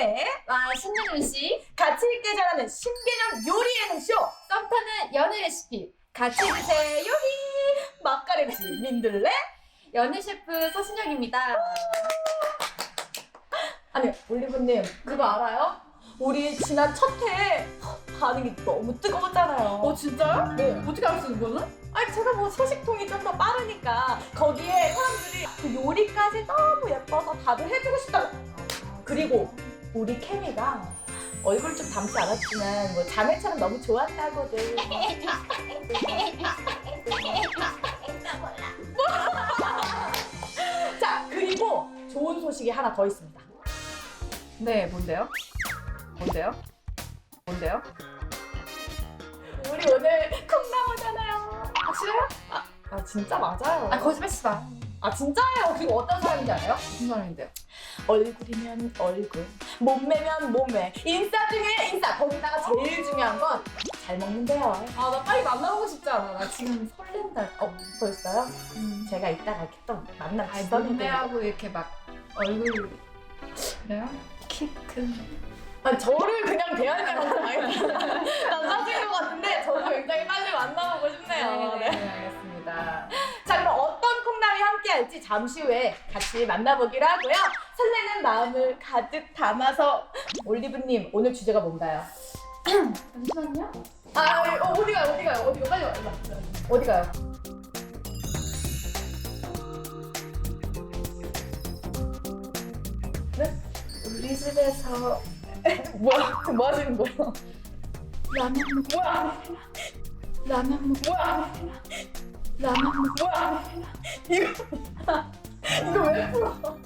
막내 와 신윤우 씨 같이 있게 잘하는 신개념 요리 예능쇼 썸 타는 연애 레시피 같이 드세요 요리 맛가림씨 민들레 연애 셰프 서신영입니다. 아니 올리브님 그거 알아요? 우리 지난 첫회 반응이 너무 뜨거웠잖아요 어 진짜요? 네. 어떻게 알았어 이거는? 아니 제가 뭐 소식통이 좀 더 빠르니까 거기에 사람들이 그 요리까지 너무 예뻐서 다들 해주고 싶다고 그리고 우리 케미가 얼굴 좀 닮지 않았지만 뭐 자매처럼 너무 좋았다고들 자 그리고 좋은 소식이 하나 더 있습니다 네 뭔데요? 뭔데요? 뭔데요? 우리 오늘 콩 나오잖아요 확실해요? 아 진짜 맞아요 아 거짓말 치지 마. 아 진짜예요 그리고 어떤 사람인지 알아요? 무슨 사람인데요? 얼굴이면 얼굴, 몸매면 몸매, 인싸 중에 인싸. 거기다가 제일 중요한 건 잘 먹는데요. 아 나 빨리 만나보고 싶지 않아. 나 지금 설렌다. 어, 벌써요? 음. 제가 이따가 이렇게 또 만남 아니 주선인데. 몸매하고 이렇게 막 얼굴 그래요? 키 큰. 아, 저를 그냥 대하는 많이 남자친구 같은데 저도 굉장히 빨리 만나보고 싶네요. 네, 네. 네, 알겠습니다. 콩남이 함께 할지 잠시 후에 같이 만나보기로 하고요. 설레는 마음을 가득 담아서 올리브님 오늘 주제가 뭔가요? 잠시만요. 아, 어, 어디 가요? 어디 가요? 어디 가요? 빨리 와. 일로 와. 어디 가요? 네? 우리 집에서 뭐야? 지금 뭐 하시는 거예요? 라면 먹 뭐야? 라면 먹 뭐야? 라면 먹 뭐야? 이거 이거 왜 풀어?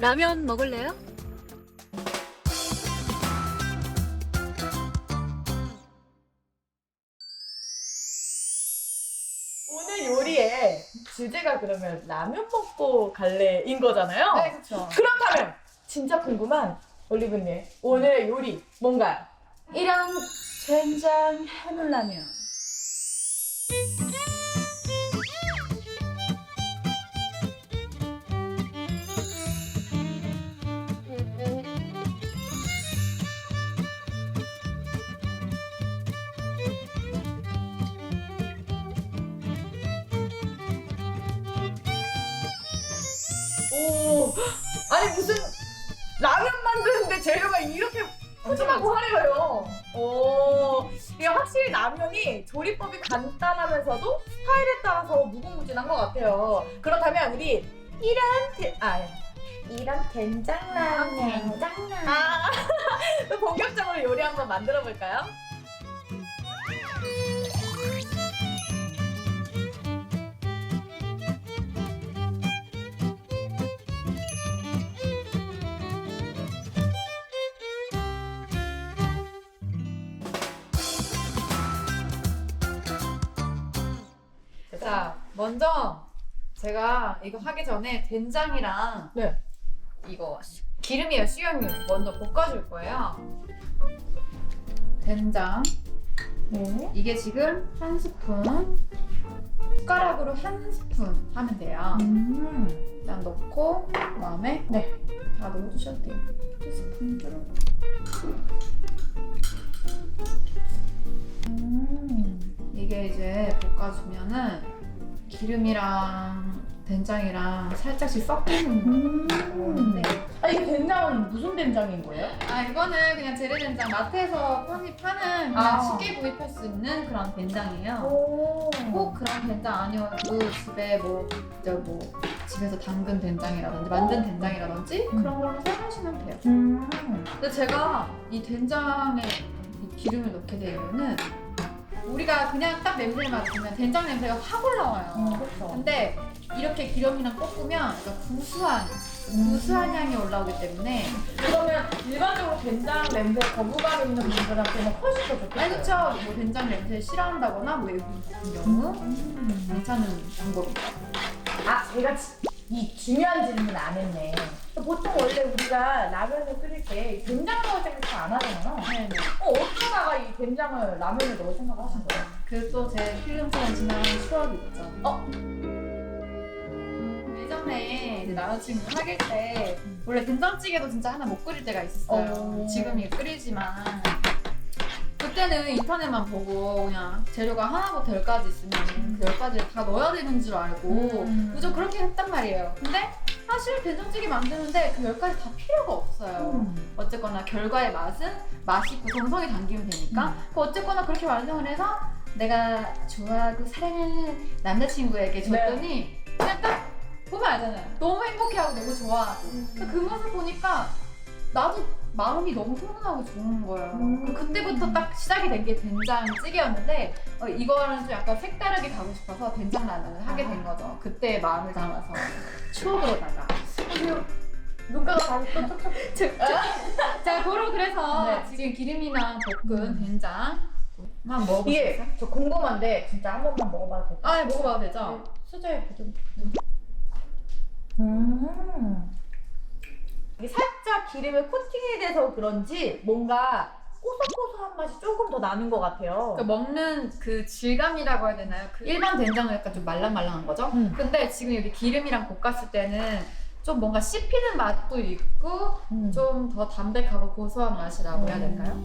라면 먹을래요? 오늘 요리의 주제가 그러면 라면 먹고 갈래인 거잖아요. 네 그렇죠. 그렇다면 진짜 궁금한 올리브님 오늘의 요리 뭔가요? 이런 된장 해물라면. 오 아니 무슨 라면 만드는데 재료가 이렇게 푸짐하고 화려해요. 오 이게 확실히 라면이 조리법이 간단하면서도 스타일에 따라서 무궁무진한 것 같아요. 그렇다면 우리 이런 데, 아 이런 된장 라면 된장라면. 아 또 본격적으로 요리 한번 만들어 볼까요? 먼저 제가 이거 하기 전에 된장이랑 네. 이거 기름이에요 수영유 먼저 볶아줄 거예요. 된장 네. 이게 지금 한 스푼 숟가락으로 한 스푼 하면 돼요. 음. 일단 넣고 그다음에 네. 다 넣어주셔도 돼요. 한 스푼 줄. 음. 이게 이제 볶아주면은 기름이랑 된장이랑 살짝씩 섞이는 음. 네. 아 이게 된장은 무슨 된장인 거예요? 아 이거는 그냥 재래 된장 마트에서 파는 파는 그냥 아. 쉽게 구입할 수 있는 그런 된장이에요. 오. 꼭 그런 된장 아니어도 집에 뭐, 이제 뭐 집에서 담근 된장이라든지 만든 된장이라든지 음. 그런 걸로 사용하시면 돼요. 음. 근데 제가 이 된장에 이 기름을 넣게 되면은 우리가 그냥 딱 냄새를 맡으면 된장 냄새가 확 올라와요. 그렇죠. 근데 이렇게 기름이랑 볶으면 약간 구수한 구수한 향이 올라오기 때문에 그러면 일반적으로 된장 냄새 거부감 있는 분들한테는 훨씬 더 좋겠어요. 아니 그쵸 뭐 된장 냄새 싫어한다거나 뭐 같은 경우 음. 괜찮은 방법이죠. 아, 제가 지- 이 중요한 질문 안 했네. 보통 원래 우리가 라면을 끓일 때 된장 넣을 생각 잘안 하잖아요. 네 네. 어, 어쩌다가 이 된장을 라면에 넣을 생각을 하신 거예요? 그또제 필름처럼 지나간 추억이 있죠. 어? 예전에 이제 남자친구 사귈 때 원래 된장찌개도 진짜 하나 못 끓일 때가 있었어요. 어. 지금 이게 끓이지만 그때는 인터넷만 보고 그냥 재료가 하나부터 열까지 있으면 그 열까지를 다 넣어야 되는 줄 알고 음. 무조 그렇게 했단 말이에요. 근데 사실 된장찌개 만드는데 그 열까지 다 필요가 없어요. 음. 어쨌거나 결과의 맛은 맛있고 정성이 담기면 되니까. 그 어쨌거나 그렇게 완성을 해서 내가 좋아하고 사랑하는 남자친구에게 줬더니 그냥 딱 보면 알잖아요. 너무 행복해하고 너무 좋아하고. 근데 그 모습 보니까 나도 마음이 너무 훈훈하고 좋은 거예요 음. 그때부터 딱 시작이 된 게 된장찌개였는데 어, 이거는 좀 약간 색다르게 가고 싶어서 된장 라면을 하게 된 거죠 그때 마음을 담아서 추억으로다가 눈가가 다시 또 촉촉. 자, 고로 그래서 네. 지금 기름이랑 볶은 된장 한번 먹어보세요. 이게 저 궁금한데 진짜 한 번만 먹어봐도 될까요? 아, 네, 먹어봐도 되죠? 수저에 묻은. 음. 이게 살짝 기름에 코팅이 돼서 그런지 뭔가 고소고소한 맛이 조금 더 나는 것 같아요. 그 먹는 그 질감이라고 해야 되나요? 그 일반 된장은 약간 좀 말랑말랑한 거죠? 음. 근데 지금 여기 기름이랑 볶았을 때는 좀 뭔가 씹히는 맛도 있고 음. 좀 더 담백하고 고소한 맛이라고 해야 될까요?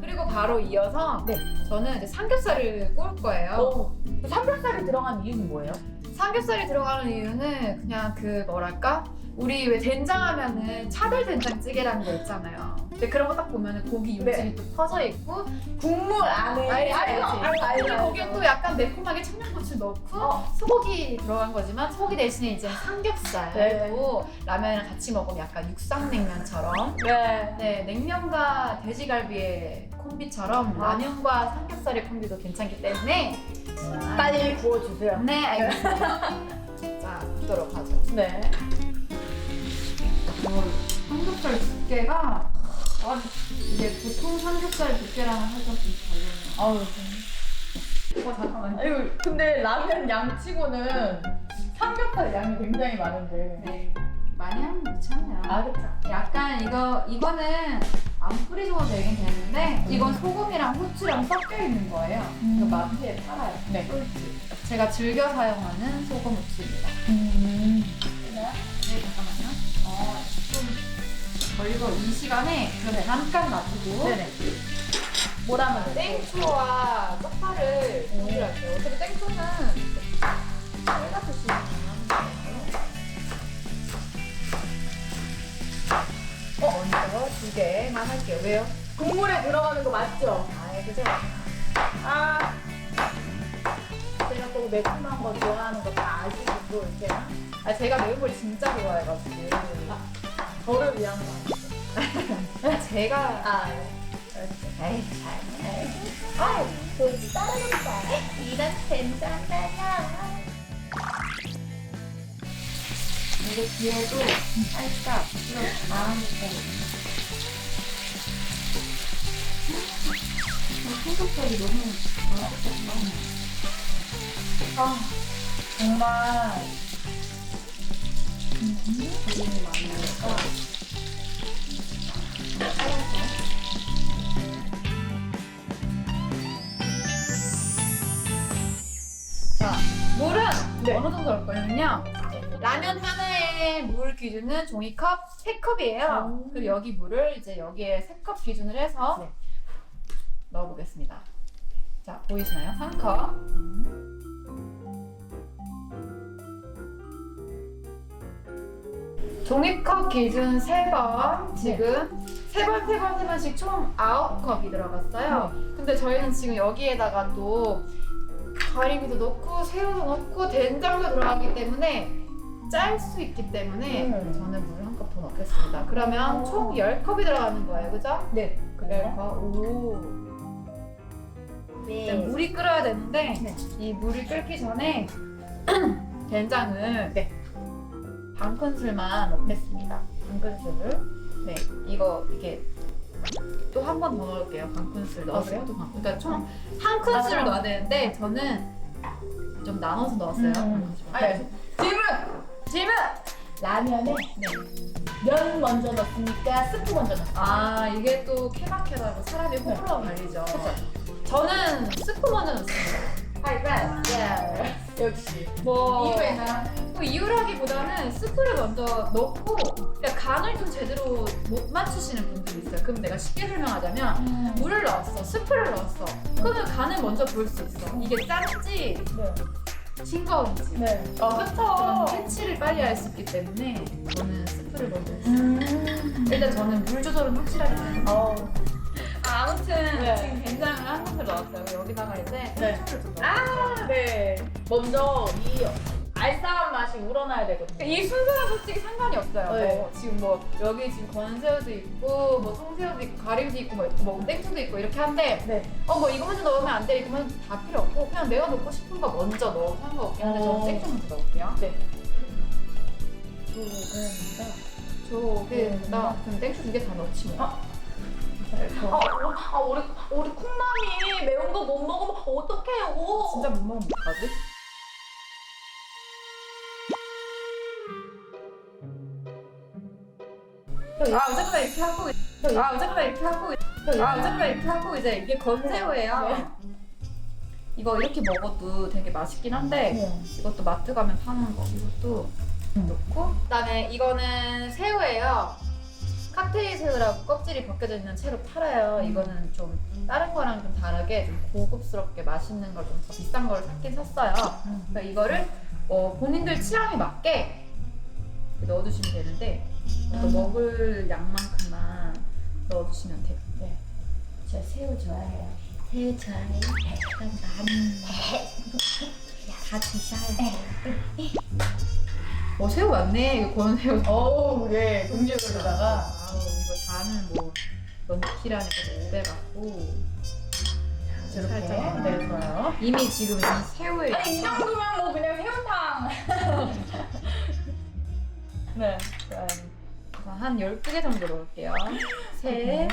그리고 바로 이어서 네. 저는 이제 삼겹살을 구울 거예요. 어, 그 삼겹살이 들어간 이유는 뭐예요? 삼겹살이 들어가는 이유는 그냥 그 뭐랄까 우리 왜 된장하면은 차돌 된장찌개라는 거 있잖아요. 근데 그런 거 딱 보면은 고기 육즙이 네. 또 퍼져 있고 국물 안에 알지, 알지. 아이고, 근데 아이고. 거기에 또 약간 매콤하게 청양고추 넣고 어. 소고기 들어간 거지만 소고기 대신에 이제 삼겹살도 네. 라면이랑 같이 먹으면 약간 육상냉면처럼 네. 네 냉면과 돼지갈비의 콤비처럼 아. 라면과 삼겹살의 콤비도 괜찮기 때문에 빨리 구워주세요. 네 알겠습니다. 자 굽도록 하죠. 네. 어, 삼겹살 두께가 아, 이게 보통 삼겹살 두께랑은 살짝 좀 다르네요. 아유. 어 잠깐만요. 아유, 근데 라면 양치고는 삼겹살 양이 굉장히 많은데. 네 많이 하면 괜찮아요. 아, 그쵸. 약간 이거 이거는 안 뿌리셔도 되긴 되는데 이건 소금이랑 후추랑 섞여 있는 거예요. 음. 이거 마트에 팔아요. 네. 꿀팁. 제가 즐겨 사용하는 소금 후추입니다. 음. 걸리고 이 시간에 그럼 잠깐 놔두고 네네. 뭐라면 땡초와 쪽파를 준비할게요. 어차피 땡초는 빨가 드시면 돼요. 어, 먼저 두 개만 할게요. 왜요? 국물에 들어가는 거 맞죠? 아, 그죠? 아. 제가 또 매콤한 거 좋아하는 거다 아시고 또 이렇게 아, 제가 매운 걸 진짜 좋아해가지고. 저를 위한 거. 제가. 아, 에이, 잘. 아, 그 따라간다. 이런 된장가야. 이거 뒤에도 살짝 이렇게 나눠주고. 삼겹살이 너무. 아, 정말. 기름이 많이 나니까. 자, 물은 네. 어느 정도 넣을 거냐면요. 라면 하나의 물 기준은 종이컵 3컵이에요. 음. 그리고 여기 물을 이제 여기에 3컵 기준으로 해서 네. 넣어보겠습니다. 자, 보이시나요? 한 컵. 종이컵 기준 3번 지금 세 번 세 번 세 번씩 총 9컵이 들어갔어요. 근데 저희는 지금 여기에다가 또 가리비도 넣고 새우도 넣고 된장도 들어가기 때문에 짤 수 있기 때문에 음. 저는 물 한 컵 더 넣겠습니다. 그러면 총 10컵이 들어가는 거예요. 그죠? 네. 10컵. 오. 이제 물이 끓어야 되는데 네. 이 물이 끓기 전에 된장을 네. 반 큰술만 넣겠습니다. 한 큰술을. 네, 이거 이게 또 한 번 더 넣을게요. 반 큰술 넣었어요. 그래요? 또 반, 그러니까 총 한 큰술을 아. 넣어야 되는데 저는 좀 나눠서 넣었어요. 반 음. 큰술. 아니, 질문! 질문! 라면에 네. 면 먼저 넣습니까? 스프 먼저 넣습니까? 아 이게 또 케바케라고 사람이 호불호가 갈리죠. 저는 스프 먼저 넣습니다. 하이브랜드. 예. 역시. 뭐 이유에는 뭐 이유라고 요리보다는 스프를 먼저 넣고 그러니까 간을 좀 제대로 못 맞추시는 분들이 있어요. 그럼 내가 쉽게 설명하자면 물을 넣었어, 스프를 넣었어. 그러면 간을 먼저 볼 수 있어. 이게 짠지 네. 싱거운지. 네. 아, 그런 그쵸. 캐치를 빨리 할 수 있기 때문에 저는 스프를 먼저 했어요. 음. 일단 저는 물 조절은 확실하기 때문에. 어. 아, 아무튼 네. 지금 된장을 한 큰술 넣었어요. 여기다가 이제 네. 아, 네. 먼저 이 알싸한 맛이 우러나야 되거든요. 이 순서는 솔직히 상관이 없어요. 네. 뭐 지금 뭐 여기 지금 건새우도 있고 뭐 송새우도 있고 가리비도 있고 뭐, 뭐 땡초도 있고 이렇게 한데 네. 어 뭐 이거 먼저 넣으면 안 돼. 이거만 다 필요 없고 그냥 내가 넣고 싶은 거 먼저 넣어도 상관없긴 한데 저는 어. 땡초 먼저 넣을게요. 네. 저기다 그럼 땡초 두 개 다 넣지 뭐. 아, 아, 우리, 우리 콩남이 매운 거 못 먹으면 어떡해요? 진짜 못 먹으면 어떡하지? 아 어쨌거나 이렇게 하고 아 어쨌거나 이렇게 하고 아 어쨌거나 이렇게 하고 이제 이게 건새우예요. 이거 이렇게 먹어도 되게 맛있긴 한데 네. 이것도 마트 가면 파는 거 이것도 넣고 그다음에 이거는 새우예요. 칵테일 새우라고 껍질이 벗겨져 있는 채로 팔아요. 이거는 좀 다른 거랑 좀 다르게 좀 고급스럽게 맛있는 걸 좀 더 비싼 걸 샀긴 샀어요. 그래서 이거를 어, 본인들 취향에 맞게 넣어주시면 되는데 또 음. 먹을 양만큼만 넣어주시면 돼요. 네. 저 새우 좋아해요. 새우 좋아해요? 그럼 많이 다 드셔요. 어 새우 많네. 이거 건 새우. 어우, 예, 동지에다가 아우 이거 잔은 뭐 넘키라니까 오배 같고 이렇게. 살짝. 네, 좋아요. 이미 지금 이 새우에 아니, 이 정도면 뭐 그냥 새우탕. 네. 좋아요. 한 12개 정도 넣을게요. 셋,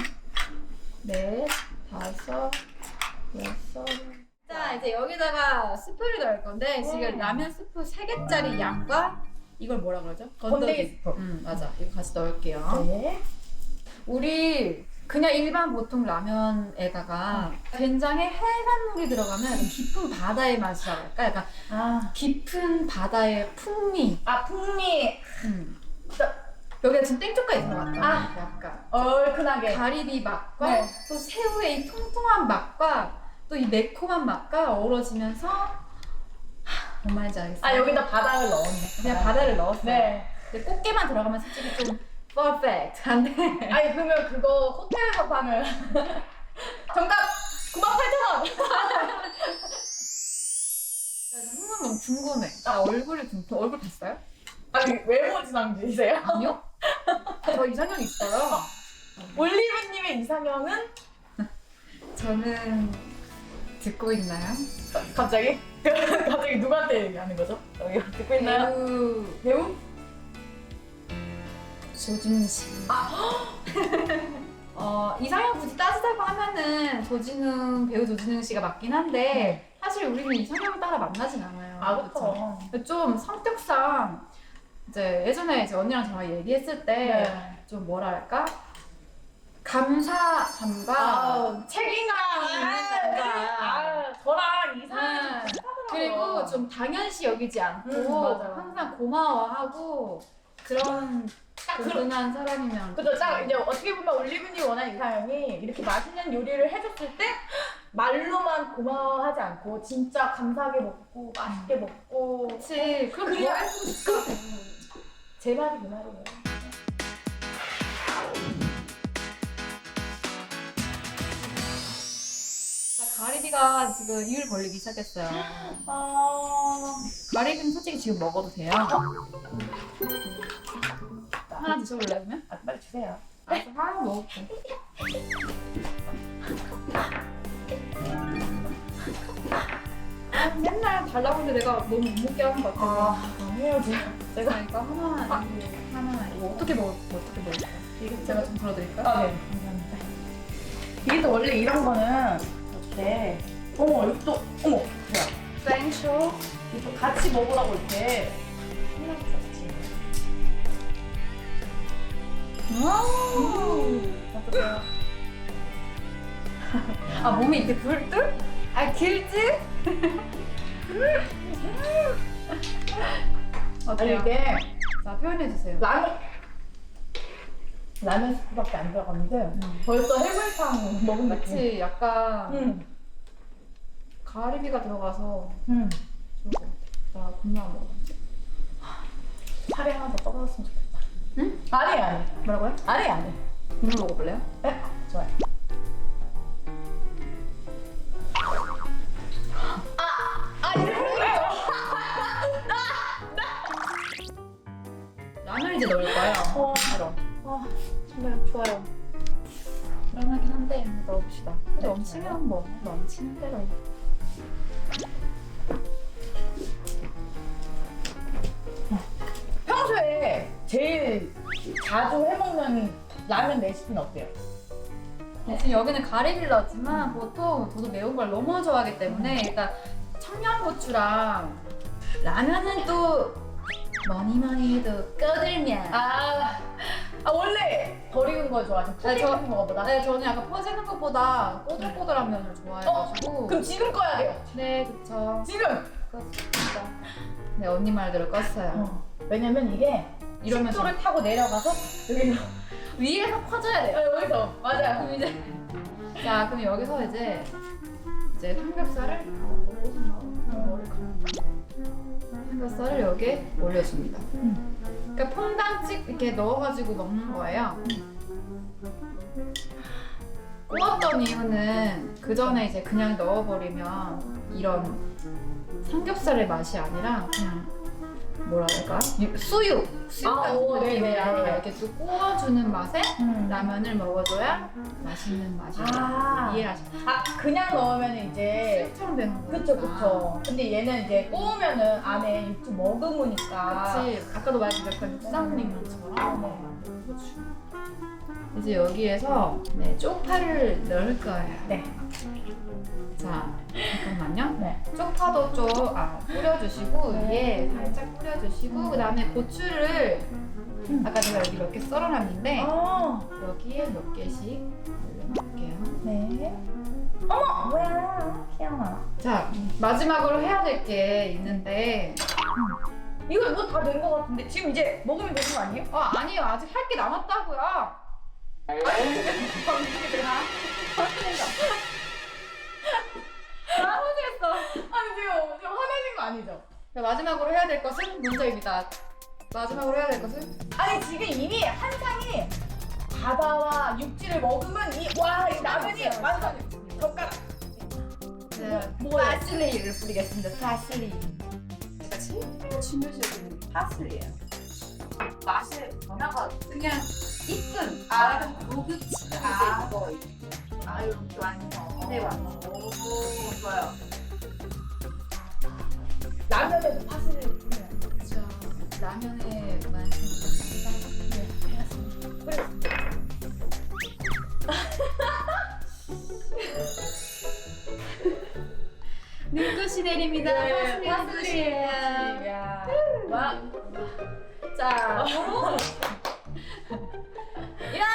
넷, 다섯, 여섯. 자, 이제 여기다가 스프를 넣을 건데 지금 음. 라면 스프 3개짜리 양과 이걸 뭐라 그러죠? 건더기 스프. 음, 맞아. 이거 같이 넣을게요. 네. 우리 그냥 일반 보통 라면에다가 된장에 해산물이 들어가면 깊은 바다의 맛이라 할까? 약간 아, 깊은 바다의 풍미. 아 풍미. 음. 자. 여기가 지금 땡초까지 들어갔다. 아. 약간. 얼큰하게. 가리비 맛과 네. 또 새우의 이 통통한 맛과 또 이 매콤한 맛과 어우러지면서 말인지 알겠어요. 아, 여기다 바닥을 넣었네. 그냥 바다를 넣었어요. 네. 근데 꽃게만 들어가면 솔직히 좀 퍼펙트한데 아니, 그러면 그거 호텔에서 파는. 정답! 98,000원! 항상 너무 궁금해. 나 얼굴이 좀 얼굴 봤어요? 아니, 외모 지상주의세요? 아니요. 저 이상형 있어요. 올리브님의 이상형은? 저는 듣고 있나요? 갑자기? 갑자기 누구한테 얘기하는 거죠? 여기 듣고 있나요? 배우 배우? 조진웅 씨. 어, 이상형 굳이 따지자고 하면은 조진웅 배우 조진웅 씨가 맞긴 한데 사실 우리는 이상형 따라 만나진 않아요. 아, 그쵸? 그쵸. 좀 성격상 이제 예전에 이제 언니랑 저랑 얘기했을 때 좀 네. 뭐랄까 감사함과 아, 책임감 있는 남자. 아, 저랑 이상형 음, 그리고 좀 당연시 여기지 않고 음. 항상 고마워하고 그런 딱 그런 든든한 사람이면 그죠 딱 이제 어떻게 보면 올리브님 원하는 이상형이 이렇게 맛있는 요리를 해줬을 때 말로만 고마워하지 않고 진짜 감사하게 먹고 맛있게 먹고 그치. 그럼 뭐 해주고 싶어 제 말이 그 말이에요. 가리비가 지금 이율 벌리기 시작했어요 아 가리비는 솔직히 지금 먹어도 돼요 하나 드셔볼래요 그러면? 아, 빨리 주세요. 알았어 하나 먹을게 아, 맨날 달라고 했는데 내가 너무 못 먹게 하는 것 같아 아 진짜. 제가 이거 하나 이거 하나 이거 어떻게 먹을 어떻게 먹을까요? 이게 제가 좀 들어드릴까요? 아 네. 감사합니다. 이게 또 원래 이런 거는 이렇게 어머 이거 또 어머 뭐야? 땡쇼 이거 또 같이 먹으라고 이렇게 해놨었지. 음. 어떠세요? 아 몸이 이렇게 불들? 아 길지? 아니 어때요? 이게 자 표현해 주세요. 라면 라면 스프밖에 안 들어갔는데 벌써 해물탕 먹은 느낌. 마치 약간 응. 가리비가 들어가서 응. 좋을 것 같아. 나 분명 먹어. 살이 하나 더 떨어졌으면 좋겠다. 응? 아니 아니. 뭐라고요? 아니 아니. 국물 먹어볼래요? 네? 좋아요. 아, 아 이렇게 라면 이제 넣을 거예요. 어. 바로. 아, 정말 좋아요. 불안하긴 한데 넣어봅시다. 네, 넘치면 뭐 넘치는 대로. 평소에 제일 자주 해먹는 라면 레시피는 어때요? 네, 지금 여기는 가리비를 넣었지만 보통 저도 매운 걸 너무 좋아하기 때문에 일단 청양고추랑 라면은 또 뭐니 뭐니 해도 꺼들면 아, 아 원래 덜 익은 거 좋아하죠? 푹 네, 저- 익은 거보다? 네 저는 약간 퍼지는 것보다 꼬들꼬들한 면을 좋아해가지고 그럼 지금 꺼야 돼요. 네 그쵸 지금. 껐습니다 네 언니 말대로 껐어요 어. 왜냐면 이게 이러면서 식도를 타고 내려가서 여기서 위에서 퍼져야 돼요 아, 여기서 맞아요. 그럼 이제 자 그럼 여기서 이제 이제 삼겹살을 삼겹살을 여기에 올려줍니다. 그러니까 퐁당 찍 이렇게 넣어가지고 먹는 거예요. 구웠던 이유는 그 전에 이제 그냥 넣어버리면 이런 삼겹살의 맛이 아니라 그냥 뭐라 할까 유- 수육 수육 아, 같은 오, 네네. 느낌이라 이렇게 또 구워주는 맛에 음. 라면을 먹어줘야 맛있는 맛이 아. 이해하시죠? 아 그냥 넣으면 이제 수육처럼 되는 거죠. 그쵸 그쵸. 근데 얘는 이제 구우면은 안에 육수 머금으니까. 그치. 아까도 말했듯이 쌈냉면처럼. 이제 여기에서 네, 쪽파를 넣을 거예요. 네. 자, 잠깐만요. 네. 쪽파도 좀 아, 뿌려주시고 네. 위에 살짝 뿌려주시고 그 다음에 고추를 아까 제가 여기 몇 개 썰어놨는데 아. 여기에 몇 개씩 올려놓을게요. 네. 어머 뭐야 피아나. 자, 마지막으로 해야 될 게 있는데 이거 뭐다된 거 같은데 지금 이제 먹으면 되는 거 아니에요? 어, 아니에요. 아직 할 게 남았다고요. 나머지겠어. 아니 지금 지금 화내신 거 아니죠? 자, 마지막으로 해야 될 것은 문제입니다. 마지막으로 해야 될 것은 아니 지금 이미 한 상이 바다와 육지를 먹으면 이와이 라면이 완전 젓가락. 네, 뭐예요? 파슬리를 뿌리겠습니다. 파슬리. 제가 제일 중요시하는 파슬리예요. 맛의 변화가 그냥 이쁜 아. 작은 고급지 아. 이거 아유 완성. 네, 완성. 오 좋아요. 라면에도 파슬리. 그렇죠. 라면의 완성입니다. 네, 알겠습니다. 눈꽃이 내립니다. 네, 파슬리 눈꽃이에요. 야. 와. 자, 이런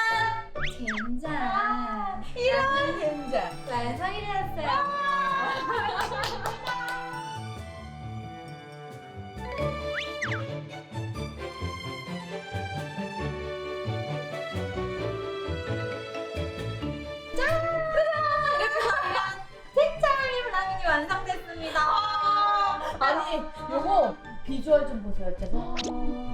젠장 이런 된장. 완성이 되었어요. 완성됐습니다. 아니 요거 비주얼 좀 보세요, 제가.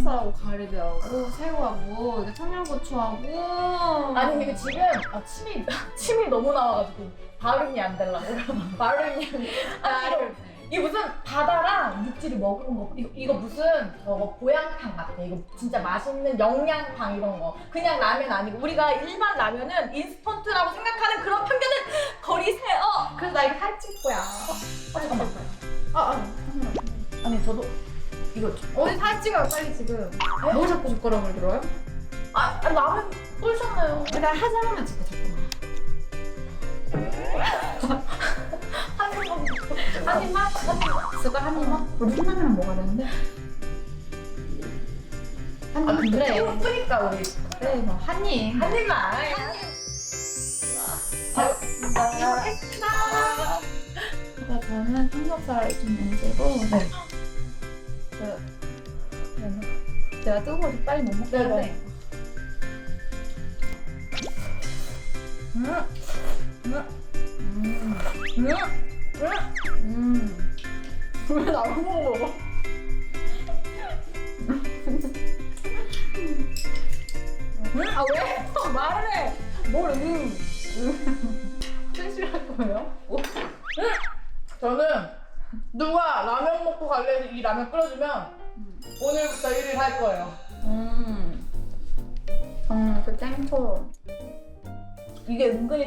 어, 삼겹살하고 가리비하고 새우하고 이게 청양고추하고 아니 이거 지금 아, 침이 침이 너무 나와가지고 발음이 안 되려고 발음이 안 돼. 이거, 이거 무슨 바다랑 육지를 먹은 거 이거, 이거 무슨 저거 보양탕 같아 이거 진짜 맛있는 영양탕 이런 거 그냥 라면 아니고 우리가 일반 라면은 인스턴트라고 생각하는 그런 편견은 버리세요 그래서 나 이거 살찔 거야. 아 잠깐만 아, 아. 아니 저도 이거 좀- 어디 살찌가요 빨리 지금. 뭐 자꾸 젓가락을 들어요? 아, 아 라면 뿔잖아요 일단 하자 하면 찍고 잠깐만. 한 번만 한 입만? 숟갈 한 입만? 우리 신라면 먹어야 되는데. 한아 입. 그래 그래. 예쁘니까 우리 그래 뭐한 입. 한 입만 잘 먹겠습니다. 자, 저는 삼겹살 좀 얹고 네. 그 내가 뜨거워서 빨리 못. 한데. 음, 음. 음, 음. 왜 나만 먹어? 음? 아 왜? 말을 해. 뭘 음?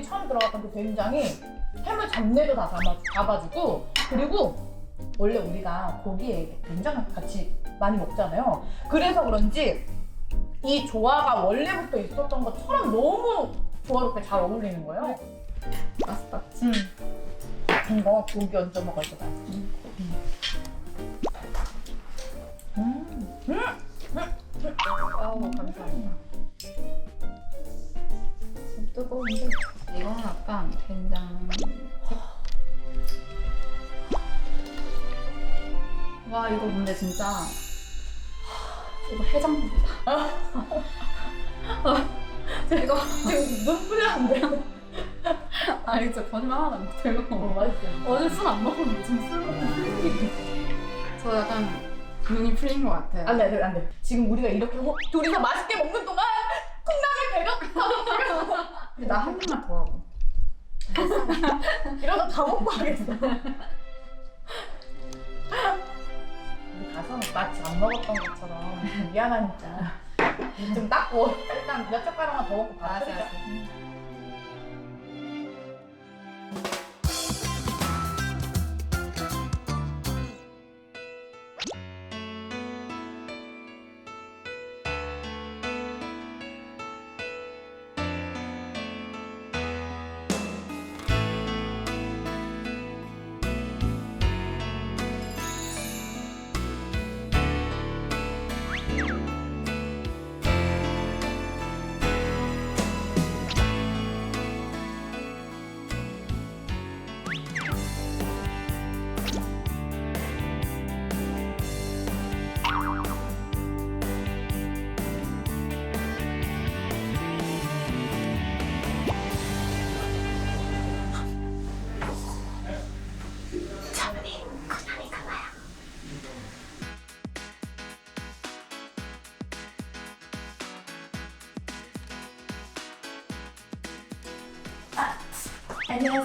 처음 들어갔던 그 된장이 해물 잡내도 다 잡아, 잡아주고 그리고 원래 우리가 고기에 된장 같이 많이 먹잖아요. 그래서 그런지 이 조화가 원래부터 있었던 것처럼 너무 조화롭게 잘 어울리는 거예요. 맛있다. 음. 이거 고기 얹어 먹을 때 맛있어. 음. 아우, 감사합니다. 뜨거운데? 이거는 약간 된장. 와, 이거 근데 진짜. 이거 해장국이다. 이거 지금 눈 뿌렸는데. 아 이거 진짜 거짓말 하나도 안 되고 어, 맛있어요. 어제 술 안 먹었는데 지금 술 먹고 저 약간 눈이 풀린 것 같아요 안 돼, 안 돼, 안 돼. 지금 우리가 이렇게 호- 둘이서 맛있게 먹는 동안 나한 입만 더 하고 이러다 다 먹고 하겠어. 우리 가서 마치 안 먹었던 것처럼 미안하니까 입좀 닦고 일단 몇 젓가락만 더 먹고 알았어, 끓이자. 알았어.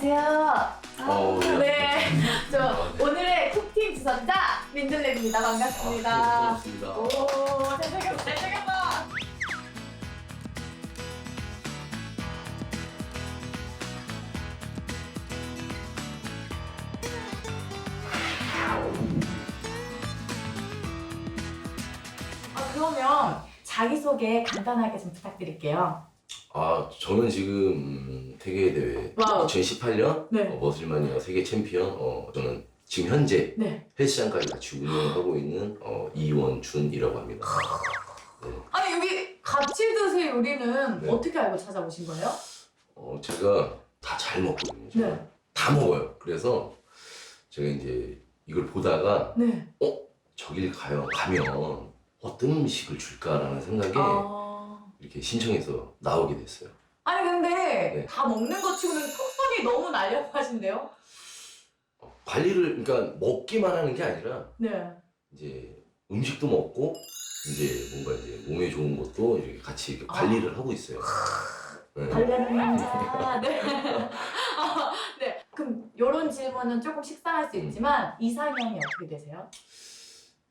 안녕하세요. 어, 네, 저 오늘의 쿡팀 주선자 민들레입니다. 반갑습니다. 반갑습니다. 오, 잘생겼어, 잘생겼어. 아, 그러면 자기소개 간단하게 좀 부탁드릴게요. 아, 저는 지금 음, 세계 대회 와우. 2018년 네. 어, 머슬마니아 세계 챔피언 어, 저는 지금 현재 네. 헬스장까지 같이 운영하고 있는 어, 이원준이라고 합니다. 네. 아니, 여기 같이 드세요 요리는 네. 어떻게 알고 찾아오신 거예요? 어, 제가 다 잘 먹거든요. 제가. 네. 다 먹어요. 그래서 제가 이제 이걸 보다가 네. 저길 가요. 가면 어떤 음식을 줄까라는 생각에 아... 이렇게 신청해서 나오게 됐어요. 아니 근데 네. 다 먹는 것 치고는 속성이 너무 날려고 하신데요? 어, 관리를 그러니까 먹기만 하는 게 아니라 네. 이제 음식도 먹고 이제 뭔가 이제 몸에 좋은 것도 이렇게 같이 이렇게 관리를 하고 있어요. 네. 관리하는 남자. 네. 아, 네. 그럼 이런 질문은 조금 식상할 수 있지만 이상형이 어떻게 되세요?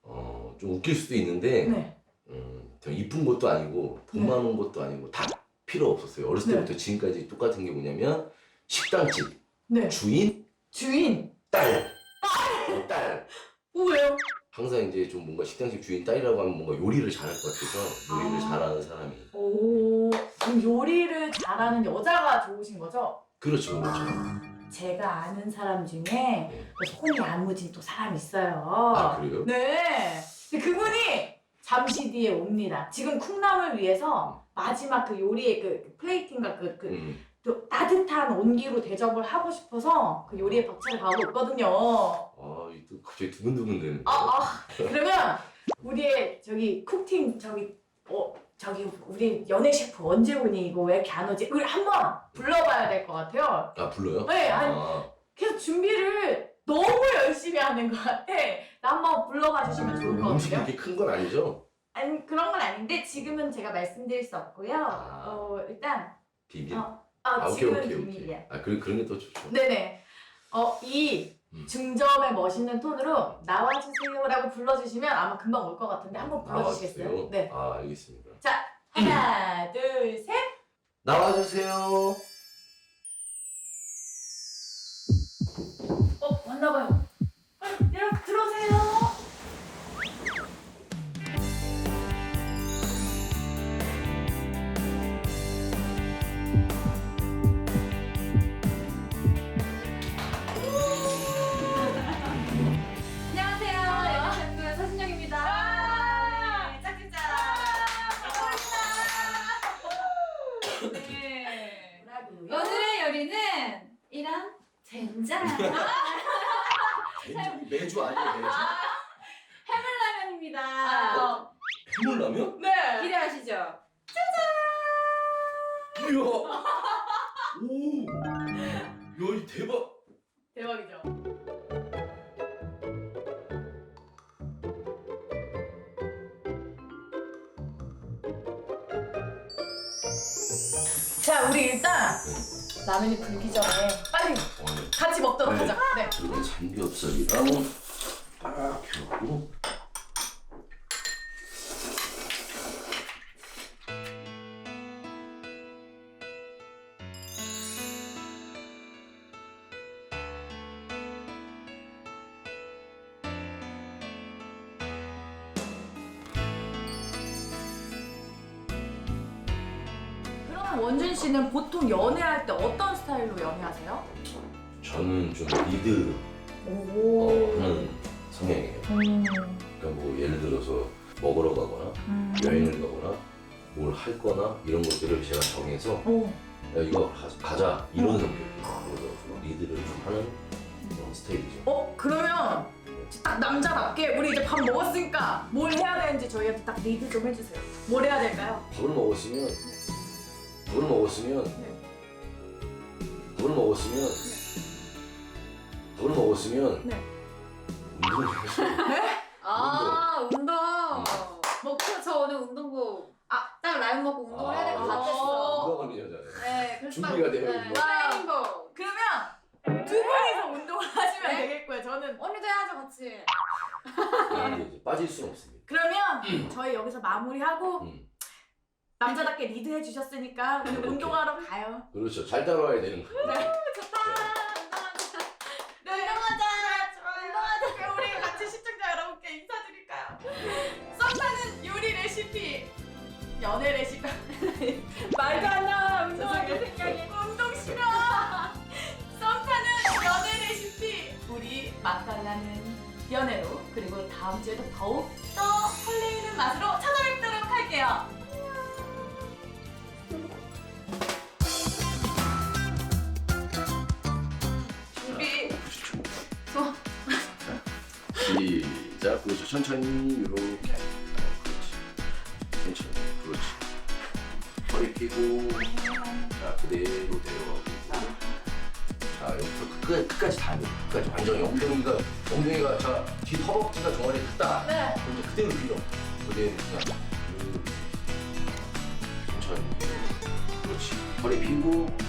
어, 좀 웃길 수도 있는데 네. 음, 저 이쁜 것도 아니고 돈 네. 많은 것도 아니고 다 필요 없었어요. 어렸을 네. 때부터 지금까지 똑같은 게 뭐냐면 식당집 네. 주인 주인. 딸. 어, 딸. 오, 왜요? 항상 이제 좀 뭔가 식당집 주인 딸이라고 하면 뭔가 요리를 잘할 것 같아서 요리를 아. 잘하는 사람이 오, 그럼 요리를 잘하는 여자가 좋으신 거죠? 그렇죠 그렇죠. 제가 아는 사람 중에 또 손이 야무진 또 사람 있어요. 아 그래요? 네. 근데 그분이 잠시 뒤에 옵니다. 지금 콩나물 위해서 마지막 그 요리의 그, 그 플레이팅과 그, 그 음. 또 따뜻한 온기로 대접을 하고 싶어서 그 요리에 벅차를 가고 있거든요. 아, 이또 갑자기 두근두근 되는. 아, 아 그러면 우리의 저기 쿡팀 저기 어 저기 우리 연예 셰프 언제 오니 이거 왜 이렇게 안 오지? 우리 한번 불러봐야 될 것 같아요. 아 불러요? 네, 아니 아, 계속 준비를 너무 열심히 하는 것 같아. 나 한번 불러봐 주시면 좋을 것 음식이 같아요. 이렇게 큰 건 아니죠? 아니 그런 건 아닌데 지금은 제가 말씀드릴 수 없고요. 아. 어 일단 비밀. 어, 아, 아, 오케이 지금은 오케이 비밀이야. 오케이. 아 그런 그런 게 또 좋죠. 네네. 어, 이 음. 중점의 멋있는 톤으로 나와주세요라고 불러주시면 아마 금방 올 것 같은데 한번 불러주시겠어요? 나와주세요. 네. 아 알겠습니다. 하나, 둘, 셋. 나와주세요. 딱 펴고 그럼 원준 씨는 보통 연애할 때 어떤 스타일로 연애하세요? 저는 좀 리드 어, 오. 하는 성향이에요. 음. 그러니까 뭐 예를 들어서 먹으러 가거나 음. 여행을 가거나 뭘 할 거나 이런 것들을 제가 정해서 오. 야 이거 가, 가자 이런 성격이에요. 그래서 좀 리드를 좀 하는 그런 스타일이죠. 어 그러면 딱 남자답게 우리 이제 밥 먹었으니까 뭘 해야 되는지 저희한테 딱 리드 좀 해주세요. 뭘 해야 될까요? 밥을 먹었으면 밥을 먹었으면 네. 밥을 먹었으면 밥을 먹었으면 네. 운동을 해야죠. 아 운동. 음. 먹고 저 오늘 운동복 아딱 라면 먹고 운동을 해야 될것 아, 같았어. 운동하는 여자네. 네, 그래서 딱- 준비가 되어 네, 있고. 트레이닝복. 그러면 두 분이서 운동을 하시면 네? 되겠고요. 저는 언니도 해야죠 같이. 근데 이제 빠질 수는 없습니다. 그러면 저희 여기서 마무리하고 음. 남자답게 리드 해 주셨으니까 우리 오케이. 운동하러 가요. 그렇죠. 잘 따라와야 되는 거예요. 네. 좋다. 레시피. 연애 레시피. 말도 안 나와. 운동하게 생각해. 운동 싫어. 썸 타는 연애 레시피. 우리 맛깔나는 연애로 그리고 다음 주에도 더욱 더 설레이는 맛으로 찾아뵙도록 할게요. 준비. 좋아. 시작. 그렇죠. 천천히 이렇게. 펴고. 자 그대로 내려가고. 자 여기서 끝, 끝까지 다 밀어. 끝까지 완전히 엉덩이가 엉덩이가 자뒤 허벅지가 종아리에 닿다. 네. 그럼 이제 그대로 밀어. 그대로 그냥. 음. 천천히. 그렇지. 허리 펴고.